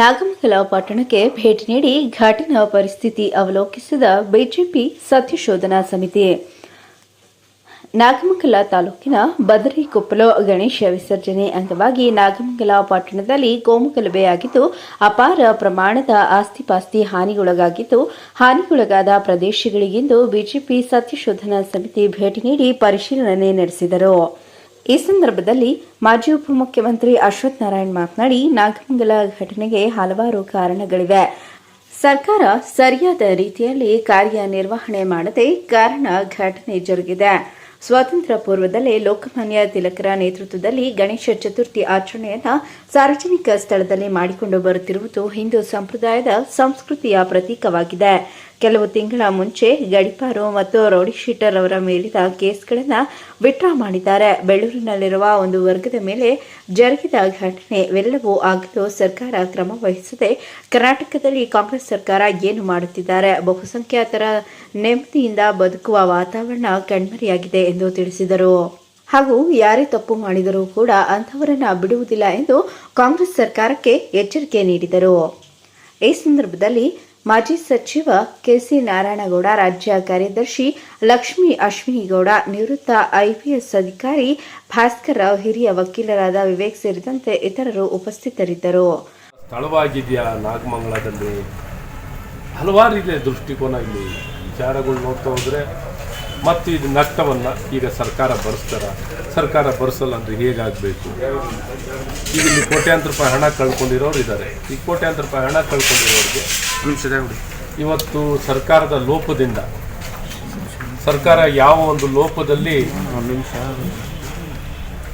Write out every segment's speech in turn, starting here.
ನಾಗಮಂಗಲ ಪಟ್ಟಣಕ್ಕೆ ಭೇಟಿ ನೀಡಿ ಘಟನಾ ಪರಿಸ್ಥಿತಿ ಅವಲೋಕಿಸಿದ ಬಿಜೆಪಿ ಸತ್ಯಶೋಧನಾ ಸಮಿತಿ. ನಾಗಮಂಗಲ ತಾಲೂಕಿನ ಬದರಿಕೊಪ್ಪಲು ಗಣೇಶ ವಿಸರ್ಜನೆ ಅಂಗವಾಗಿ ನಾಗಮಂಗಲ ಪಟ್ಟಣದಲ್ಲಿ ಕೋಮುಗಲಭೆಯಾಗಿದ್ದು ಅಪಾರ ಪ್ರಮಾಣದ ಆಸ್ತಿಪಾಸ್ತಿ ಹಾನಿಗೊಳಗಾಗಿದ್ದು, ಹಾನಿಗೊಳಗಾದ ಪ್ರದೇಶಗಳಿಗೆಂದು ಬಿಜೆಪಿ ಸತ್ಯಶೋಧನಾ ಸಮಿತಿ ಭೇಟಿ ನೀಡಿ ಪರಿಶೀಲನೆ ನಡೆಸಿದರು. ಈ ಸಂದರ್ಭದಲ್ಲಿ ಮಾಜಿ ಉಪಮುಖ್ಯಮಂತ್ರಿ ಅಶ್ವಥ್ ನಾರಾಯಣ್ ಮಾತನಾಡಿ, ನಾಗಮಂಗಲ ಘಟನೆಗೆ ಹಲವಾರು ಕಾರಣಗಳಿವೆ. ಸರ್ಕಾರ ಸರಿಯಾದ ರೀತಿಯಲ್ಲಿ ಕಾರ್ಯನಿರ್ವಹಣೆ ಮಾಡದೆ ಕಾರಣ ಘಟನೆ ಜರುಗಿದೆ. ಸ್ವಾತಂತ್ರ್ಯ ಪೂರ್ವದಲ್ಲೇ ಲೋಕಮಾನ್ಯ ತಿಲಕರ ನೇತೃತ್ವದಲ್ಲಿ ಗಣೇಶ ಚತುರ್ಥಿ ಆಚರಣೆಯನ್ನು ಸಾರ್ವಜನಿಕ ಸ್ಥಳದಲ್ಲಿ ಮಾಡಿಕೊಂಡು ಬರುತ್ತಿರುವುದು ಹಿಂದೂ ಸಂಪ್ರದಾಯದ ಸಂಸ್ಕೃತಿಯ ಪ್ರತೀಕವಾಗಿದೆ. ಕೆಲವು ತಿಂಗಳ ಮುಂಚೆ ಗಡಿಪಾರು ಮತ್ತು ರೌಡಿಶೀಟರ್ ಅವರ ಮೇಲಿನ ಕೇಸ್ಗಳನ್ನು ವಿಡ್ರಾ ಮಾಡಿದ್ದಾರೆ. ಬೆಳ್ಳೂರಿನಲ್ಲಿರುವ ಒಂದು ವರ್ಗದ ಮೇಲೆ ಜರುಗಿದ ಘಟನೆ ಇವೆಲ್ಲವೂ ಆಗಲು ಸರ್ಕಾರ ಕ್ರಮ ವಹಿಸದೆ ಕರ್ನಾಟಕದಲ್ಲಿ ಕಾಂಗ್ರೆಸ್ ಸರ್ಕಾರ ಏನು ಮಾಡುತ್ತಿದ್ದಾರೆ? ಬಹುಸಂಖ್ಯಾತರ ನೆಮ್ಮದಿಯಿಂದ ಬದುಕುವ ವಾತಾವರಣ ಕಣ್ಮರೆಯಾಗಿದೆ ಎಂದು ತಿಳಿಸಿದರು. ಹಾಗೂ ಯಾರೇ ತಪ್ಪು ಮಾಡಿದರೂ ಕೂಡ ಅಂಥವರನ್ನು ಬಿಡುವುದಿಲ್ಲ ಎಂದು ಕಾಂಗ್ರೆಸ್ ಸರ್ಕಾರಕ್ಕೆ ಎಚ್ಚರಿಕೆ ನೀಡಿದರು. ಈ ಸಂದರ್ಭದಲ್ಲಿ ಮಾಜಿ ಸಚಿವ ಕೆಸಿ ನಾರಾಯಣಗೌಡ, ರಾಜ್ಯ ಕಾರ್ಯದರ್ಶಿ ಲಕ್ಷ್ಮೀ ಅಶ್ವಿನಿಗೌಡ, ನಿವೃತ್ತ ಐಪಿಎಸ್ ಅಧಿಕಾರಿ ಭಾಸ್ಕರ್ ರಾವ್, ಹಿರಿಯ ವಕೀಲರಾದ ವಿವೇಕ್ ಸೇರಿದಂತೆ ಇತರರು ಉಪಸ್ಥಿತರಿದ್ದರು. ಸ್ಥಳವಾಗಿದೆಯಾ ನಾಗಮಂಗಲದಲ್ಲಿ? ಹಲವಾರು ದೃಷ್ಟಿಕೋನ ಇಲ್ಲಿ. ವಿಚಾರಗಳು ನೋಡ್ತಾ ಹೋದರೆ ಮತ್ತು ಇದು ನಷ್ಟವನ್ನು ಈಗ ಸರ್ಕಾರ ಭರಿಸ್ತಾರ ಸರ್ಕಾರ ಭರಿಸಲ್ಲ ಅಂದರೆ ಹೇಗಾಗಬೇಕು? ಈಗ ಇಲ್ಲಿ ಕೋಟ್ಯಾಂತರ ರೂಪಾಯಿ ಹಣ ಕಳ್ಕೊಂಡಿರೋರು ಇದ್ದಾರೆ ಈ ಕೋಟ್ಯಾಂತರ ರೂಪಾಯಿ ಹಣ ಕಳ್ಕೊಂಡಿರೋರಿಗೆ ಇವತ್ತು ಸರ್ಕಾರದ ಲೋಪದಿಂದ ಸರ್ಕಾರ ಯಾವ ಒಂದು ಲೋಪದಲ್ಲಿ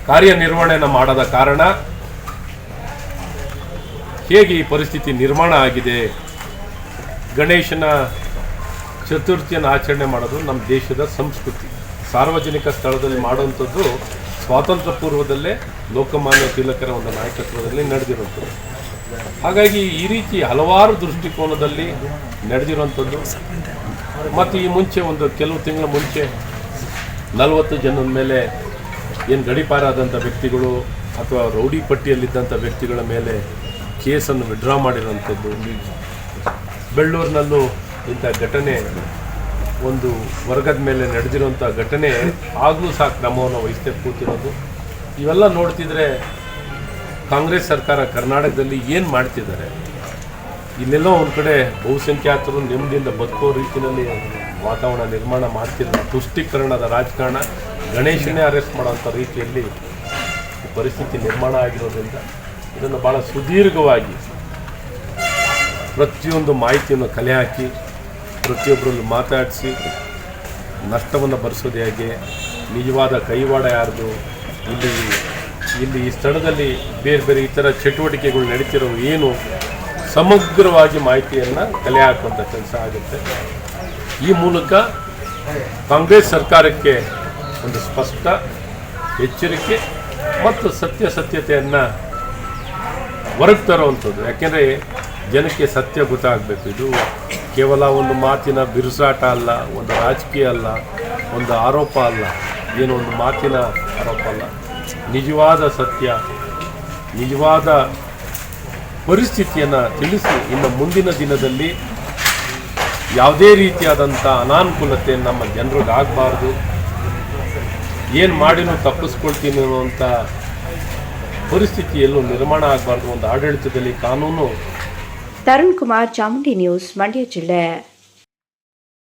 ಕಾರ್ಯನಿರ್ವಹಣೆಯನ್ನು ಮಾಡದ ಕಾರಣ ಹೇಗೆ ಈ ಪರಿಸ್ಥಿತಿ ನಿರ್ಮಾಣ ಆಗಿದೆ? ಗಣೇಶನ ಚತುರ್ಥಿಯನ್ನು ಆಚರಣೆ ಮಾಡೋದು ನಮ್ಮ ದೇಶದ ಸಂಸ್ಕೃತಿ. ಸಾರ್ವಜನಿಕ ಸ್ಥಳದಲ್ಲಿ ಮಾಡುವಂಥದ್ದು ಸ್ವಾತಂತ್ರ್ಯ ಪೂರ್ವದಲ್ಲೇ ಲೋಕಮಾನ್ಯ ತಿಲಕರ ಒಂದು ನಾಯಕತ್ವದಲ್ಲಿ ನಡೆದಿರುವಂಥದ್ದು. ಹಾಗಾಗಿ ಈ ರೀತಿ ಹಲವಾರು ದೃಷ್ಟಿಕೋನದಲ್ಲಿ ನಡೆದಿರುವಂಥದ್ದು. ಮತ್ತು ಈ ಮುಂಚೆ ಒಂದು ಕೆಲವು ತಿಂಗಳ ಮುಂಚೆ ನಲವತ್ತು ಜನದ ಮೇಲೆ ಏನು ಗಡಿಪಾರಾದಂಥ ವ್ಯಕ್ತಿಗಳು ಅಥವಾ ರೌಡಿ ಪಟ್ಟಿಯಲ್ಲಿದ್ದಂಥ ವ್ಯಕ್ತಿಗಳ ಮೇಲೆ ಕೇಸನ್ನು ವಿಡ್ರಾ ಮಾಡಿರುವಂಥದ್ದು. ಬೆಳ್ಳೂರಿನಲ್ಲೂ ಇಂಥ ಘಟನೆ ಒಂದು ವರ್ಗದ ಮೇಲೆ ನಡೆದಿರುವಂಥ ಘಟನೆ ಆಗಲೂ ಸಹ ಕ್ರಮವನ್ನು ವಹಿಸ್ತೇ ಕೂತಿರೋದು. ಇವೆಲ್ಲ ನೋಡ್ತಿದ್ರೆ ಕಾಂಗ್ರೆಸ್ ಸರ್ಕಾರ ಕರ್ನಾಟಕದಲ್ಲಿ ಏನು ಮಾಡ್ತಿದ್ದಾರೆ? ಇಲ್ಲೆಲ್ಲೋ ಒಂದು ಕಡೆ ಬಹುಸಂಖ್ಯಾತರು ನೆಮ್ಮದಿಯಿಂದ ಬದುಕೋ ರೀತಿಯಲ್ಲಿ ವಾತಾವರಣ ನಿರ್ಮಾಣ ಮಾಡ್ತಿಲ್ಲ ತುಷ್ಟೀಕರಣದ ರಾಜಕಾರಣ ಗಣೇಶನೇ ಅರೆಸ್ಟ್ ಮಾಡೋಂಥ ರೀತಿಯಲ್ಲಿ ಪರಿಸ್ಥಿತಿ ನಿರ್ಮಾಣ ಆಗಿರೋದ್ರಿಂದ ಇದನ್ನು ಭಾಳ ಸುದೀರ್ಘವಾಗಿ ಪ್ರತಿಯೊಂದು ಮಾಹಿತಿಯನ್ನು ಕಲೆ ಹಾಕಿ ಪ್ರತಿಯೊಬ್ಬರಲ್ಲೂ ಮಾತಾಡಿಸಿ ನಷ್ಟವನ್ನು ಭರಿಸೋದು ಹೇಗೆ ನಿಜವಾದ ಕೈವಾಡ ಯಾರ್ದು? ಇಲ್ಲಿ ಇಲ್ಲಿ ಈ ಸ್ಥಳದಲ್ಲಿ ಬೇರೆ ಬೇರೆ ಇತರ ಚಟುವಟಿಕೆಗಳು ನಡೀತಿರೋ ಏನು ಸಮಗ್ರವಾಗಿ ಮಾಹಿತಿಯನ್ನು ಕಲೆ ಹಾಕುವಂಥ ಕೆಲಸ ಆಗುತ್ತೆ. ಈ ಮೂಲಕ ಕಾಂಗ್ರೆಸ್ ಸರ್ಕಾರಕ್ಕೆ ಒಂದು ಸ್ಪಷ್ಟ ಎಚ್ಚರಿಕೆ ಮತ್ತು ಸತ್ಯಸತ್ಯತೆಯನ್ನು ಹೊರಗೆ ತರುವಂಥದ್ದು. ಯಾಕೆಂದರೆ ಜನಕ್ಕೆ ಸತ್ಯ ಗೊತ್ತಾಗಬೇಕು. ಇದು ಕೇವಲ ಒಂದು ಮಾತಿನ ಬಿರುಸಾಟ ಅಲ್ಲ, ಒಂದು ರಾಜಕೀಯ ಅಲ್ಲ, ಒಂದು ಆರೋಪ ಅಲ್ಲ. ಏನು ಒಂದು ಮಾತಿನ ಆರೋಪ ಅಲ್ಲ. ನಿಜವಾದ ಸತ್ಯ, ನಿಜವಾದ ಪರಿಸ್ಥಿತಿಯನ್ನು ತಿಳಿಸಿ ಇನ್ನು ಮುಂದಿನ ದಿನದಲ್ಲಿ ಯಾವುದೇ ರೀತಿಯಾದಂಥ ಅನಾನುಕೂಲತೆ ನಮ್ಮ ಜನರಿಗೆ ಆಗಬಾರ್ದು. ಏನು ಮಾಡಿನೂ ತಪ್ಪಿಸ್ಕೊಳ್ತೀನಿ ಅನ್ನುವಂಥ ಪರಿಸ್ಥಿತಿಯಲ್ಲೂ ನಿರ್ಮಾಣ ಆಗಬಾರ್ದು. ಒಂದು ಆಡಳಿತದಲ್ಲಿ ಕಾನೂನು ತರುಣ್ ಕುಮಾರ್ ಚಾಮುಂಡಿ ನ್ಯೂಸ್ ಮಂಡ್ಯ ಜಿಲ್ಲೆ